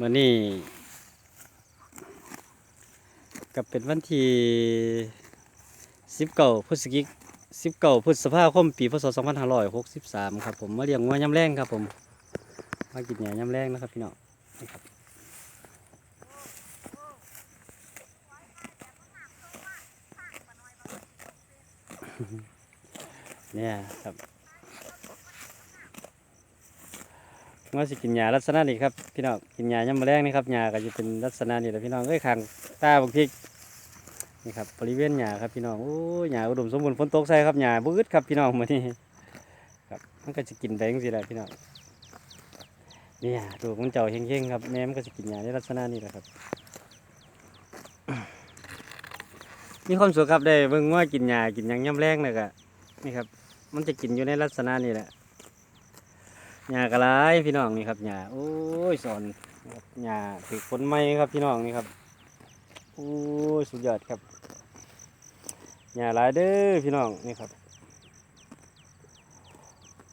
มื่อนี้ก็เป็นวันที่สิบเก้าพฤศจิกสิบเก้าพฤษภาคมปีพศสองพันห้าร้อยหกสิบสามครับผมมาเลี้ยงงัวยำแรงครับผมมากินหญ้ายำแรงนะครับพี่น้องนี่ครับเนี่ยครับ ว่าสิกินยาลักษณะนี้ครับพี่น้องกินยายำแมลงนี่ครับยาก็จะเป็นลักษณะนี้แหละพี่น้องเอ้ยขางตาบางทีนี่ครับบริเวณหญ้าครับพี่น้องโอ้ยหญ้าอุดมสมบูรณ์ฝนตกใส่ครับหญ้าบืดครับพี่น้องมื้อนี้ครับมันก็จะกินไปจังซี่แหละพี่น้องนี่ยดูมันเจ้าเฮงๆครับแม่มันก็จะกินยาในลักษณะนี้แหละครับมีความสุขครับได้เบิ่งว่ากินยากินหยังยำแรงเลยก็นี่ครับ มันจะกินอยู่ในลักษณะนี้แหละ หญ้ากระไรพี่น้องนี่ครับหญ้าโอ้ยสอนหญ้าถือผลไม้ครับพี่น้องนี่ครับโอ้ยสุดยอดครับหญ้าหลายเด้อพี่น้องนี่ครับ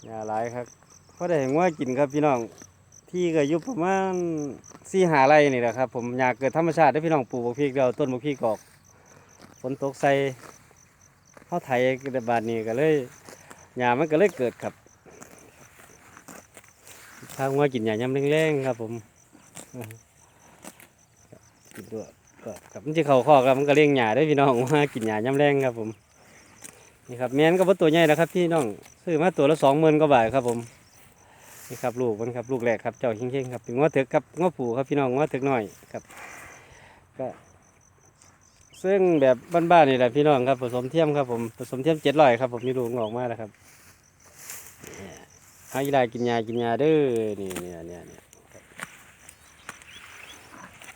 หญ้าหลายครับเพราได้เห็นว่ากินครับพี่น้องที่ก็อยู่ประมาณสี่หาไรนี่แหละครับ ผมหญ้าเกิดธรรมชาติได้พี่น้องปลูกบกพริกเดียวต้นบกพริกออกฝนตกใส่เข้าไถกระบาดนี้ก็เลยหญ้ามันก็เลยเกิดครับ ถ้าว่ากินหญ้ายำแรงๆครับ ผมกินด้วก็ครับมันจะเข่าคอกครับมันก็เลี้ยงหญ้าได้พี่น้องว่ากินหญ้ายำแรงครับ ผมนี่ครับแม่นก็บ่ตัวใหญ่แล้วครับพี่น้องซื้อมาตัวละสองหมื่นกว่าบาทครับผมนี่ครับลูกมันครับลูกแรกครับเจ้าเข่งๆครับเป็นง้อเถือกครับง้อผูครับพี่น้องง้อเถือกหน้อยครับ ก็ซึ่งแบบบ้านๆนี่แหละพี่น้องครับผสมเทียมครับผมผสมเทียมเจ็ดร้อยครับผมมีลูกออกมาแล้วครับ หาอีลากินยากินยาเด้อนี่เนี่ยเนี่ยเนี่ยครับ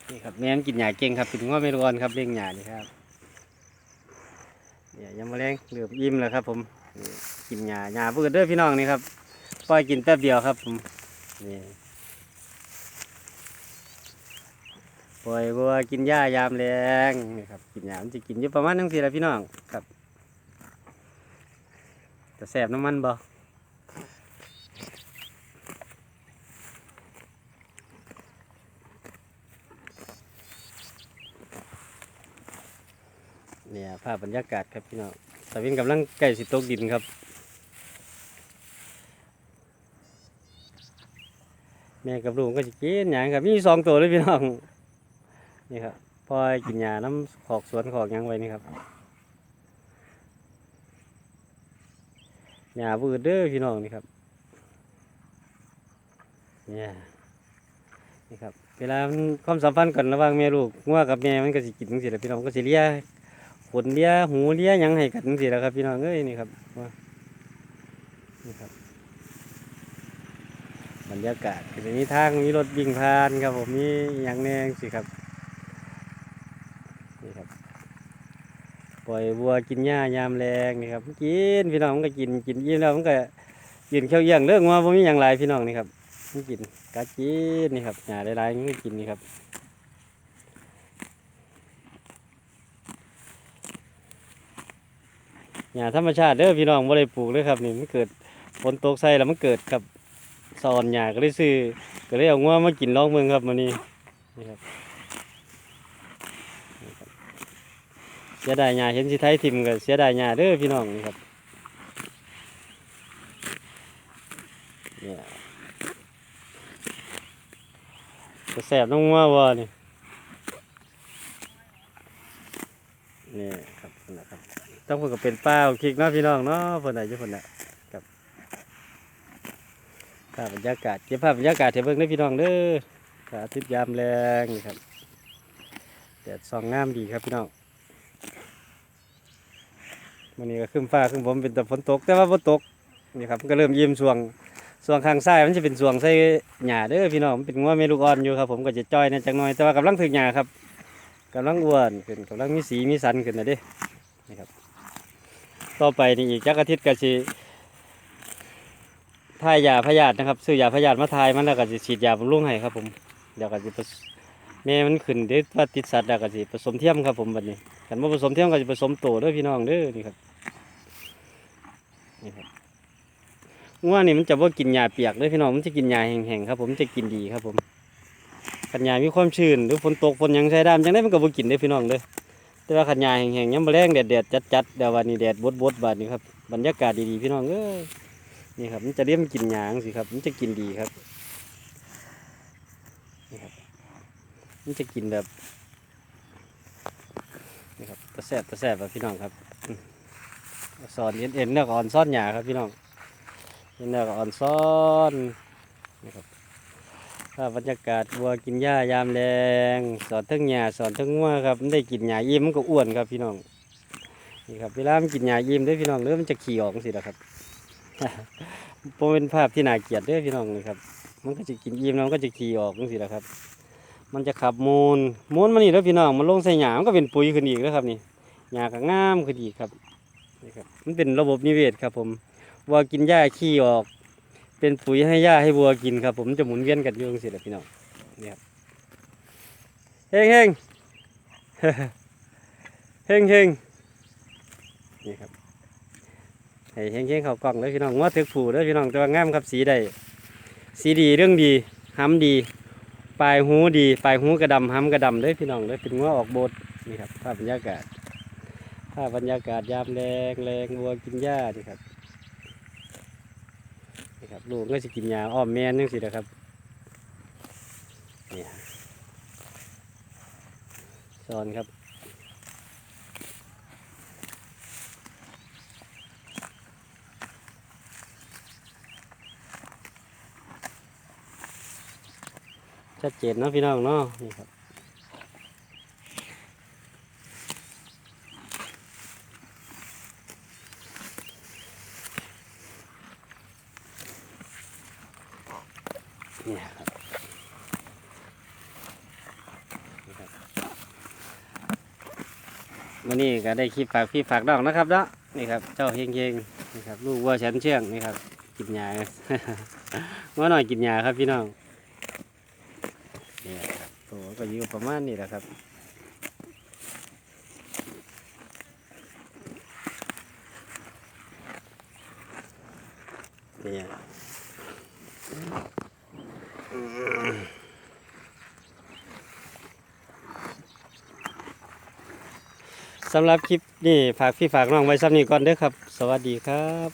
นี่ครับแม่นกินยาเก่งครับเป็นง้อไม่ร้อนครับเลี้ยงยานี่ครับเนี่ยยังมาแรงเหลือบยิ้มแล้วครับ ผมกินยายาเพื่อเด้อพี่น้องนี่ครับปล่อยกินแป๊บเดียวครับผมนี่ปล่อยบัวกินหญ้ายามแรงนี่ครับกินยามันจะกินอยู่ประมาณนั้งสี่ละพี่น้องครับจะแสบน้ำมันบ่ เนี่ยภาพบรรยากาศครับพี่น้องสวินกำลังใกล้สิตกดินครับ แม่กับลูกก็จะกินหยางครับมีสองตัวเลยพี่น้อง นี่ครับพอยกินหญ้าน้ำขอกสวนขอกหยังไว้นี่ครับหญ้าบืดเด้อพี่น้องนี่ครับ เนี่ยนี่ครับเวลาความสัมพันธ์กันระหว่างแม่ลูกงัวกับแม่มันก็สิกินจังซี่แหละพี่น้องก็สิเลีย ขนเลี้ยหูเลี้ยยังให้กันสิแล้วครับ พี่น้องเอ้ยนี่ครับว่านี่ครับ บรรยากาศก็จะมีทางมีรถวิ่งผ่านครับ ผมมีอย่างแน่สิครับนี่ครับ ปล่อยวัวกินหญ้ายามแรงนี่ครับกินพี่น้องมันก็กินกินอิ่มแล้วมันก็กินเขี้ยวเยี่ยงเรื่องว่าผมมีอย่างไรพี่น้องนี่ครับมันกินกากินนี่ครับหญ้าหลายๆมันก็กินนี่ครับ หญ้าธรรมชาติเด้อพี่น้องบ่ได้ปลูกเลยครับนี่มันเกิดฝนตกใส่แล้วมันเกิดกับซอนหญ้าก็เลยซื้อก็เลยเอางัวมากินลองเมืองครับมื้อนี้นี่ครับนี่ครับเสียดายหญ้าเห็นสิไทยทิ่มก็เสียดายหญ้าเด้อพี่น้องนี่ครับเนี่ยจะแสบน้องงัวบ่นี่นี่ครับนั่นแหละครับ ต้องเพิ่นก็เป็นป้าคลิกเนาะพี่น้องเนาะเพิ่นน่ะอยู่เพิ่นน่ะครับภาพบรรยากาศเก็บภาพบรรยากาศให้เบิ่งเด้อพี่น้องเด้อพระอาทิตย์ยามแรงนี่ครับแดดส่องงามดีครับพี่น้องวันนี้ก็ครึ้มฟ้าครึ้มฝนเป็นแต่ฝนตก แต่ว่าฝนตกนี่ครับก็เริ่มยิ้มช่วงช่วงข้างซ้ายมันจะเป็นช่วงใส่หญ้าเด้อพี่น้องเป็นงัวเมลูกอ่อนอยู่ครับผมก็จะจ้อยในจักหน่อยแต่ว่ากำลังถึงหญ้าครับกำลังอ้วนขึ้นกำลังมีสีมีสันขึ้นนะเด้นี่ครับ ต่อไปนี่อีกจักอาทิตย์ก็สิทายยาพยาธินะครับซื้อยาพยาธิมาทายมันแล้วก็สิฉีดยาบำรุงให้ครับ ผมเดี๋ยวก็สิแม่มันขึ้นเด็ดว่าติดสัตว์แล้วก็สิผสมเทียมครับผมบัดนี้คันบ่าผสมเทียมก็สิผสมโตด้อพี่น้องเด้อนี่ครับนี่ครับงัวนี่มันจะบ่ากินหญ้าเปียกด้อพี่น้องมันจะกินหญ้าแห้งๆครับ ผมจะกินดีครับผมขันหญ้ามีความชื้นหรือฝนตกฝนยังใช้ได้จังได้มันก็บ่กินเด้พี่น้องเด้อ แต่ว่าขันหญ้าแห้งๆยามมื้อแรงแดดๆจัดๆเดี๋ยววันนี้แดดบดๆบาดนี้ครับบรรยากาศดีๆพี่น้องเอ้ยนี่ครับมันจะเลี้ยมกินหญ้างซี่ครับ มันจะกินดีครับนี่ครับมันจะกินแบบนี่ครับตะแสบตะแสบแบบพี่น้องครับสอนเอ็นเอ็นเนื้ออ่อนซ่อนหญ้าครับพี่น้องเอ็นเนื้ออ่อนซ่อนนี่ครับ ภาพบรรยากาศวัวกินหญ้ายามแรงสอนทั้งหญ้าสอนทั้งงัวครับมันได้กินหญ้าอิ่มมันก็อ้วนครับพี่น้องนี่ครับเวลามันกินหญ้าอิ่มด้อพี่น้องเด้อมันจะขี่ออกสิละครับโปเป็นภาพที่น่าเกลียดด้อพี่น้องนี่ครับ มันก็จะกินอิ่มแล้วมันก็จะขี่ออกสิละครับ มันจะขับมูลมูลมันนี่แล้วพี่น้องมันลงใส่หญ้ามันก็เป็นปุ๋ยขึ้นอีกแล้วครับนี่หญ้าก็งามขึ้นอีกครับนี่ครับมันเป็นระบบนิเวศครับ ผมวัวกินหญ้าขี้ออก เป็นปุ๋ยให้หญ้าให้วัวกินครับ ผมจะหมุนเวียนกันอยู่จังซี่แหละพี่น้องนี่ครับเฮงเฮงเฮงเฮงนี่ครับให้เฮงเฮงเขากล้องเลยพี่น้องว่าถึกผูเด้อพี่น้องแต่ว่างามครับสีใดสีดีเรื่องดีห้ำดี ปลายหูดี ปลายหูกระดำห้ำกระดำเด้อพี่น้องเด้อเป็นงัวออกโบดนี่ครับภาพบรรยากาศภาพบรรยากาศยามแรงแรงวัวกินหญ้านี่ครับ นี่ครับลูกก็จะกินยาอ้อมแม่นจังสินะครับนี่ยสอนครับชัดเจนเนาะพี่น้องเนาะนี่ครับ นี่ยครับวันนี้ก็ได้คลิปฝากพี่ฝากน้องนะครับเนาะนี่ครับ เจ้าเฮงเฮงนี่ครับ ลูกวัวฉันเชื่องนี่ครับ กินยาว่าหน่อยกินยาครับพี่น้องเนี่ยครับตัวก็อยู่ประมาณนี้แหละครับเนี่ย สำหรับคลิปนี้ฝากพี่ฝากน้องไว้ซ้ำนี้ก่อนเด้อครับ สวัสดีครับ